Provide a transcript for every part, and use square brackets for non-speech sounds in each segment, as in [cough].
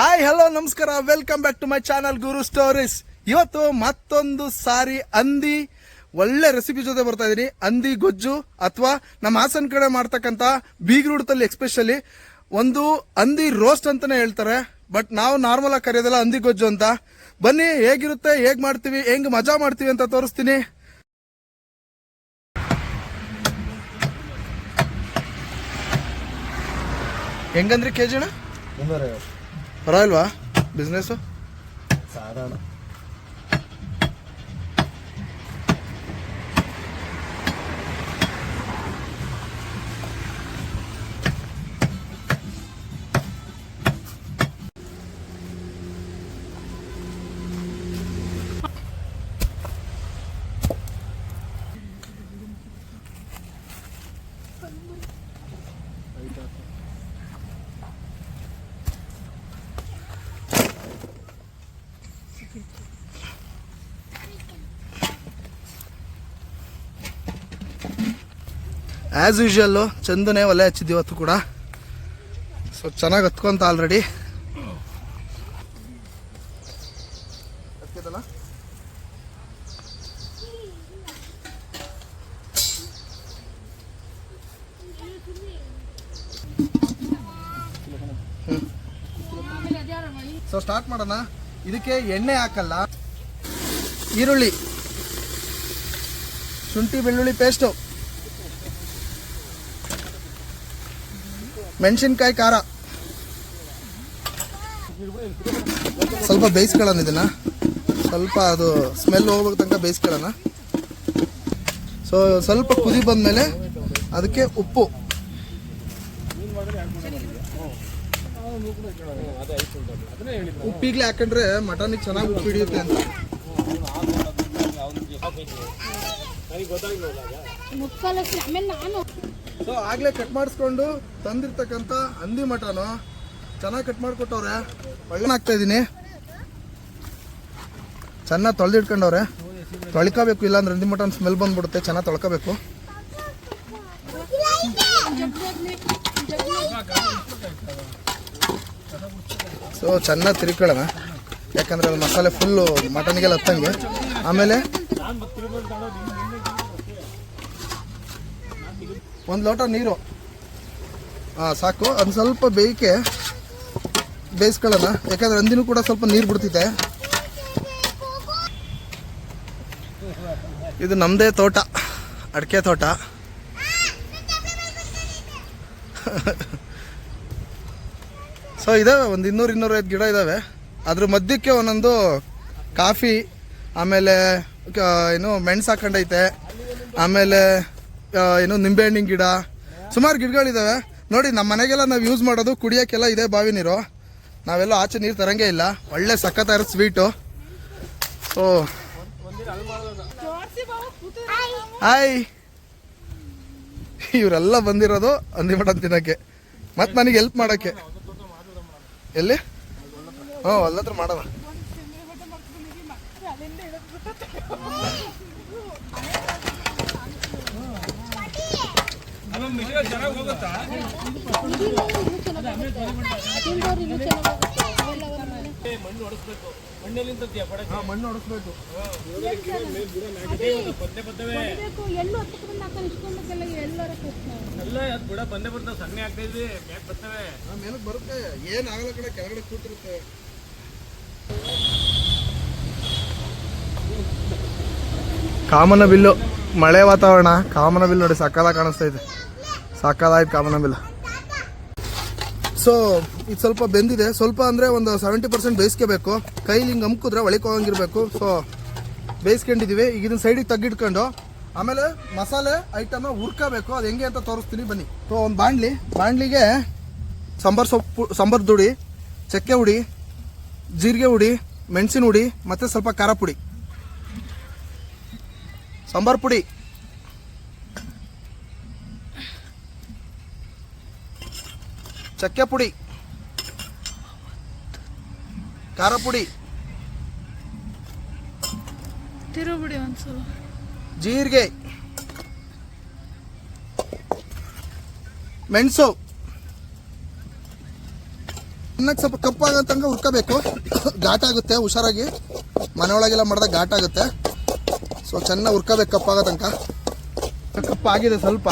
Hi hello ನಮಸ್ಕಾರ. Welcome back to my channel Guru stories ಇವತ್ತು ಮತ್ತೊಂದು ಸಾರಿ ಅಂದಿ, ಒಳ್ಳೆ ರೆಸಿಪಿ ಜೊತೆ ಬರ್ತಾ ಇದೀನಿ. ಅಂದಿ, ಗೊಜ್ಜು, ಅಥವಾ ನಮ್ಮ ಹಾಸನ ಕಡೆ ಮಾಡ್ತಕ್ಕಂತ ಬೀಗ್ರೂಡದಲ್ಲಿ ಎಕ್ಸ್ಪೆಷಲಿ ಒಂದು ಅಂದಿ ರೋಸ್ಟ್ ಅಂತಾನೆ ಹೇಳ್ತಾರೆ. ಬಟ್ ನಾವು ನಾರ್ಮಲ್ ಆಗಿ ಕರೆಯೋದಲ್ಲ ಅಂದಿ, ಗೊಜ್ಜು ಅಂತ. ಬನ್ನಿ, ಹೇಗಿರುತ್ತೆ, ಹೇಗ್ ಮಾಡ್ತೀವಿ, ಹೆಂಗ್ ಮಜಾ ಮಾಡ್ತೀವಿ ಅಂತ ತೋರಿಸ್ತೀನಿ. ಹೆಂಗಂದ್ರೆ ಕೆ ಅಣ್ಣ? ಮುನ್ನೂರೈವತ್ತು. ಪರವಾಗಿಲ್ವಾ? ಬಿಸ್ನೆಸ್ಸು ಸಾಧಾರಣ. ಆ್ಯಸ್ ಯೂಶ್ವಲ್ಲು ಚಂದನೇ ಒಲೆ ಹಚ್ಚಿದ್ದೀವಿ ಇವತ್ತು ಕೂಡ. ಸೊ ಚೆನ್ನಾಗಿ ಹತ್ಕೊಂತ ಆಲ್ರೆಡಿ ಸೊ ಸ್ಟಾರ್ಟ್ ಮಾಡೋಣ. ಇದಕ್ಕೆ ಎಣ್ಣೆ ಹಾಕಲ್ಲ. ಈರುಳ್ಳಿ. ಶುಂಠಿ, ಬೆಳ್ಳುಳ್ಳಿ ಪೇಸ್ಟು ಮೆಣಸಿನ್ಕಾಯಿ ಖಾರ. ಸ್ವಲ್ಪ ಬೇಯಿಸ್ಕೊಳ್ಳೋಣ ಇದನ್ನ. ಸ್ವಲ್ಪ ಅದು ಸ್ಮೆಲ್ ಹೋಗ್ಬೇಕು ತನಕ ಬೇಯಿಸ್ಕೊಳ್ಳೋಣ. ಸೊ ಸ್ವಲ್ಪ ಕುದಿ ಬಂದಮೇಲೆ ಅದಕ್ಕೆ ಉಪ್ಪು. ಉಪ್ಪಿಗ್ಲೇ ಹಾಕೊಂಡ್ರೆ ಮಟನಿಗೆ ಚೆನ್ನಾಗಿ ಉಪ್ಪು ಹಿಡಿಯುತ್ತೆ ಅಂತ. ನಾನು ಸೊ ಆಗಲೇ ಕಟ್ ಮಾಡಿಸ್ಕೊಂಡು ತಂದಿರ್ತಕ್ಕಂಥ ಹಂದಿ ಮಟನು ಚೆನ್ನಾಗಿ ಕಟ್ ಮಾಡಿಕೊಟ್ಟವ್ರೆ. ಒಳ್ಳೆನಾಗ್ತಾ ಇದ್ದೀನಿ ಚೆನ್ನಾಗಿ ತೊಳೆದಿಟ್ಕೊಂಡವ್ರೆ. ತೊಳ್ಕೋಬೇಕು, ಇಲ್ಲಾಂದ್ರೆ ಹಂದಿ ಮಟನ್ ಸ್ಮೆಲ್ ಬಂದ್ಬಿಡುತ್ತೆ. ಚೆನ್ನಾಗಿ ತೊಳ್ಕೋಬೇಕು. ಸೊ ಚೆನ್ನಾಗಿ ತಿರ್ಕೊಳ್ಳೋಣ. ಯಾಕಂದ್ರೆ ಅದು ಮಸಾಲೆ ಫುಲ್ಲು ಮಟನ್ಗೆಲ್ಲ ಹತ್ತಂಗೆ. ಆಮೇಲೆ ಒಂದು ಲೋಟ ನೀರು. ಹಾಂ ಸಾಕು. ಅದು ಸ್ವಲ್ಪ ಬೇಯಕ್ಕೆ ಬೇಯಿಸ್ಕೊಳ್ಳೋಣ. ಯಾಕಂದ್ರೆ ಅಂದಿನೂ ಕೂಡ ಸ್ವಲ್ಪ ನೀರು ಬಿಡ್ತಿದ್ದೆ ಇದು ನಮ್ಮದೇ ತೋಟ. ಅಡಿಕೆ ತೋಟ. ಸೊ ಇದಾವೆ ಒಂದು ಇನ್ನೂರು ಇನ್ನೂರೈದು ಗಿಡ ಇದ್ದಾವೆ ಅದ್ರ ಮಧ್ಯಕ್ಕೆ ಒಂದೊಂದು ಕಾಫಿ, ಆಮೇಲೆ ಏನು ಮೆಣಸು ಹಾಕೊಂಡೈತೆ ಆಮೇಲೆ ಏನು ನಿಂಬೆಹಣ್ಣಿನ ಗಿಡ. ಸುಮಾರು ಗಿಡಗಳಿದ್ದಾವೆ ನೋಡಿ ನಮ್ಮ ಮನೆಗೆಲ್ಲ ನಾವು ಯೂಸ್ ಮಾಡೋದು ಕುಡಿಯೋಕ್ಕೆಲ್ಲ ಇದೆ ಬಾವಿ ನೀರು. ನಾವೆಲ್ಲ ಆಚೆ ನೀರು ತರಂಗೇ ಇಲ್ಲ. ಒಳ್ಳೆ ಸಖತ್ತಾಗಿರೋ ಸ್ವೀಟು ಓ. ಹಾಯ್ ಇವರೆಲ್ಲ ಬಂದಿರೋದು ಹಂದಿ ಮಟನ್ ತಿನ್ನೋಕ್ಕೆ. ಮತ್ತೆ ನನಗೆ ಹೆಲ್ಪ್ ಮಾಡೋಕ್ಕೆ. ಎಲ್ಲಿ? ಹ್ಞೂ ಅಲ್ಲತ್ರ ಮಾಡೋಣ ಮಣ್ಣು ಹೊಡಿಸ್ಬೇಕು ಬೇಕು ಎಲ್ಲೂ ಸಣ್ಣ ಹಾಕೊಂಡು ಮ್ಯಾಕ್ ಬರ್ತವೆ ಮೇಲಕ್ಕೆ ಬರುತ್ತೆ ಏನಾಗಲ್ಲ ಕಡೆ ಕೆಳಗಡೆ ಕೂತಿರುತ್ತೆ ಕಾಮನ ಬಿಲ್ಲು, ಮಳೆ ವಾತಾವರಣ, ಕಾಮನ ಬಿಲ್ ನೋಡಿ ಸಕ್ಕದಾಗ ಕಾಣಿಸ್ತಾ ಇದೆ. ಸಕ್ಕದಾಯ್ತು ಕಾಮನ ಸೊ ಇದು ಸ್ವಲ್ಪ ಬೆಂದಿದೆ. ಸ್ವಲ್ಪ ಅಂದರೆ ಒಂದು ಸೆವೆಂಟಿ ಪರ್ಸೆಂಟ್ ಬೇಯಿಸ್ಕೋಬೇಕು ಕೈಲಿ ಹಿಂಗೆ ಅಮ್ಕಿದ್ರೆ ಒಳಗೆ ಹೋಗಂಗಿರ್ಬೇಕು. ಸೊ ಬೇಯಿಸ್ಕೊಂಡಿದ್ದೀವಿ ಈಗ ಇದನ್ನ ಸೈಡಿಗೆ ತಗ್ಗಿಟ್ಕೊಂಡು ಆಮೇಲೆ ಮಸಾಲೆ ಐಟಮ್ನ ಹುರ್ಕೋಬೇಕು. ಅದು ಹೆಂಗೆ ಅಂತ ತೋರಿಸ್ತೀನಿ. ಬನ್ನಿ. ಸೊ ಒಂದು ಬಾಣಲಿ. ಬಾಣಲಿಗೆ ಸಾಂಬಾರು ಸೊಪ್ಪು, ಸಾಂಬಾರ್ ದುಡಿ, ಚಕ್ಕೆ ಹುಡಿ, ಜೀರಿಗೆ ಹುಡಿ, ಮೆಣಸಿನ ಹುಡಿ, ಮತ್ತು ಸ್ವಲ್ಪ ಖಾರ ಪುಡಿ. ಸಾಂಬಾರು ಪುಡಿ. ಚಕ್ಕೆ ಪುಡಿ. ಖಾರ ಪುಡಿ. ತಿರುಬಿಡಿ ಒಂದ್ಸಲ. ಜೀರಿಗೆ. ಮೆಣಸು. ಅನ್ನಕ್ಕೆ ಸ್ವಲ್ಪ ಕಪ್ಪಾಗೋ ತನಕ ಹುರ್ಕೋಬೇಕು. ಘಾಟ್ ಆಗುತ್ತೆ ಹುಷಾರಾಗಿ. ಮನೆಯೊಳಗೆಲ್ಲ ಮಾಡಿದಾಗ ಘಾಟ್ ಆಗುತ್ತೆ. ಸೊ ಚೆನ್ನಾಗಿ ಹುರ್ಕೋಬೇಕು ಕಪ್ಪಾಗೋ ತನಕ. ಕಪ್ಪಾಗಿದೆ ಸ್ವಲ್ಪ.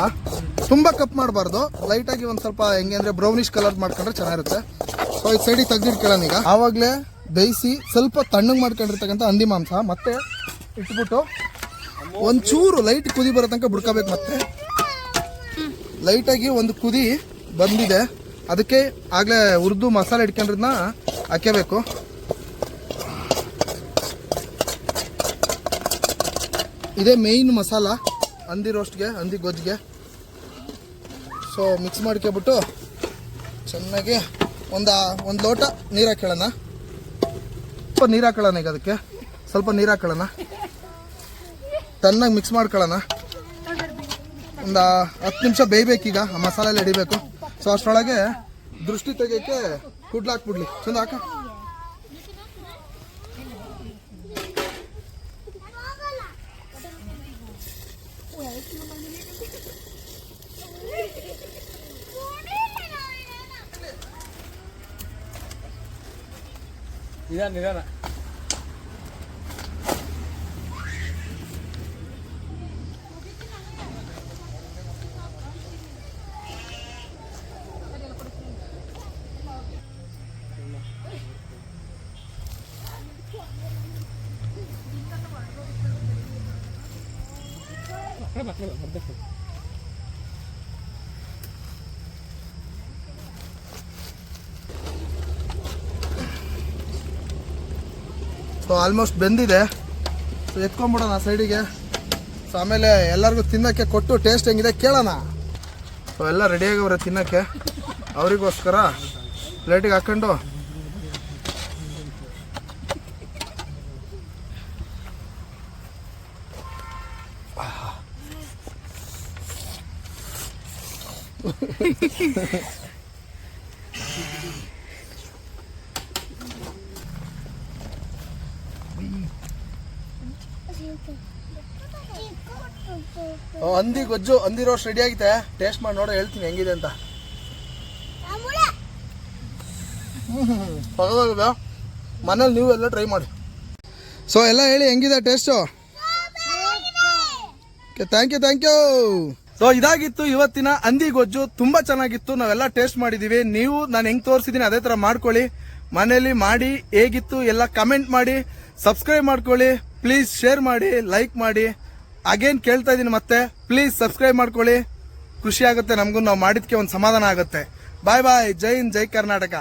ತುಂಬ ಕಪ್ ಮಾಡಬಾರ್ದು. ಲೈಟಾಗಿ ಒಂದು ಸ್ವಲ್ಪ ಹೆಂಗೆ ಅಂದರೆ ಬ್ರೌನಿಶ್ ಕಲರ್ ಮಾಡ್ಕೊಂಡ್ರೆ ಚೆನ್ನಾಗಿರುತ್ತೆ. ಸೊ ಈ ಸೈಡಿಗೆ ತೆಗ್ದಿಟ್ಕೊಳ್ಳೋಣ ಈಗ. ಆವಾಗಲೇ ಬೇಯಿಸಿ ಸ್ವಲ್ಪ ತಣ್ಣಗೆ ಮಾಡ್ಕೊಂಡಿರ್ತಕ್ಕಂಥ ಹಂದಿ ಮಾಂಸ ಮತ್ತೆ ಇಟ್ಬಿಟ್ಟು ಒಂಚೂರು ಲೈಟ್ ಕುದಿ ಬರೋ ತನಕ ಬಿಡ್ಕೋಬೇಕು ಮತ್ತೆ. ಲೈಟಾಗಿ ಒಂದು ಕುದಿ ಬಂದಿದೆ. ಅದಕ್ಕೆ ಆಗಲೇ ಹುರಿದು ಮಸಾಲೆ ಇಟ್ಕೊಂಡಿರೋದನ್ನ ಹಾಕಬೇಕು ಇದೇ ಮೇಯ್ನ್ ಮಸಾಲ. ಹಂದಿ ರೋಸ್ಟ್ಗೆ ಹಂದಿ ಗೊಜ್ಜಿಗೆ. ಸೊ ಮಿಕ್ಸ್ ಮಾಡ್ಕೊಬಿಟ್ಟು ಚೆನ್ನಾಗಿ ಒಂದು ಒಂದು ಲೋಟ ನೀರು ಹಾಕೊಳ್ಳೋಣ. ಸ್ವಲ್ಪ ನೀರು ಹಾಕೊಳ್ಳೋಣ ಈಗ ಅದಕ್ಕೆ. ಸ್ವಲ್ಪ ನೀರು ಹಾಕೊಳ್ಳೋಣ. ಚೆನ್ನಾಗಿ ಮಿಕ್ಸ್ ಮಾಡ್ಕೊಳ್ಳೋಣ. ಒಂದು ಹತ್ತು ನಿಮಿಷ ಬೇಯಬೇಕೀಗ ಆ ಮಸಾಲೆ ಎಲ್ಲ ಹಿಡಿಬೇಕು. ಸೊ ಅಷ್ಟರೊಳಗೆ ದೃಷ್ಟಿ ತೆಗಿಯೋಕ್ಕೆ ಕುಡ್ಲಾಕ್ಬಿಡ್ಲಿ. ಚಂದ ಹಾಕ. ഇതാണ് ഇതാണ്. മക്കളെ മക്കളെ ಸೊ ಆಲ್ಮೋಸ್ಟ್ ಬೆಂದಿದೆ. ಸೊ ಎತ್ಕೊಂಬಿಡೋಣ ಸೈಡಿಗೆ. ಸೊ ಆಮೇಲೆ ಎಲ್ಲರಿಗೂ ತಿನ್ನೋಕ್ಕೆ ಕೊಟ್ಟು ಟೇಸ್ಟ್ ಹೆಂಗಿದೆ ಕೇಳೋಣ. ಸೊ ಎಲ್ಲ ರೆಡಿಯಾಗವ್ರೆ ತಿನ್ನೋಕ್ಕೆ. ಅವರಿಗೋಸ್ಕರ ಪ್ಲೇಟಿಗೆ ಹಾಕ್ಕೊಂಡು [laughs] ಹಂದಿ ಗೊಜ್ಜು ಹಂದಿ ರೋಸ್ಟ್ ರೆಡಿ ಆಗಿದೆ ಟೇಸ್ಟ್ ಮಾಡಿ ನೋಡೋ ಹೇಳ್ತೀನಿ ಹೆಂಗಿದೆ ಅಂತ. ಪರವಾಗಿಲ್ಲ. ಮನೇಲಿ ನೀವು ಎಲ್ಲ ಟ್ರೈ ಮಾಡಿ. ಸೊ ಎಲ್ಲ ಹೇಳಿ ಹೆಂಗಿದೆ taste thank you thank you so ಇದಾಗಿತ್ತು ಇವತ್ತಿನ ಹಂದಿ ಗೊಜ್ಜು. ತುಂಬಾ ಚೆನ್ನಾಗಿತ್ತು. ನಾವೆಲ್ಲ ಟೇಸ್ಟ್ ಮಾಡಿದೀವಿ. ನೀವು ನಾನು ಹೆಂಗ್ ತೋರಿಸಿದೀನಿ ಅದೇ ತರ ಮಾಡ್ಕೊಳ್ಳಿ. ಮನೇಲಿ ಮಾಡಿ ಹೇಗಿತ್ತು ಎಲ್ಲ ಕಮೆಂಟ್ ಮಾಡಿ. ಸಬ್ಸ್ಕ್ರೈಬ್ ಮಾಡ್ಕೊಳ್ಳಿ. ಪ್ಲೀಸ್ ಶೇರ್ ಮಾಡಿ ಲೈಕ್ ಮಾಡಿ. ಅಗೇನ್ ಕೇಳ್ತಾ ಇದ್ದೀನಿ ಮತ್ತೆ. ಪ್ಲೀಸ್ ಸಬ್ಸ್ಕ್ರೈಬ್ ಮಾಡ್ಕೊಳ್ಳಿ. ಖುಷಿ ಆಗುತ್ತೆ ನಮಗೂ, ನಾವು ಮಾಡಿದ್ಕೆ ಒಂದು ಸಮಾಧಾನ ಆಗುತ್ತೆ. ಬಾಯ್ ಬಾಯ್ ಜೈ ಹಿಂದ್, ಜೈ ಕರ್ನಾಟಕ.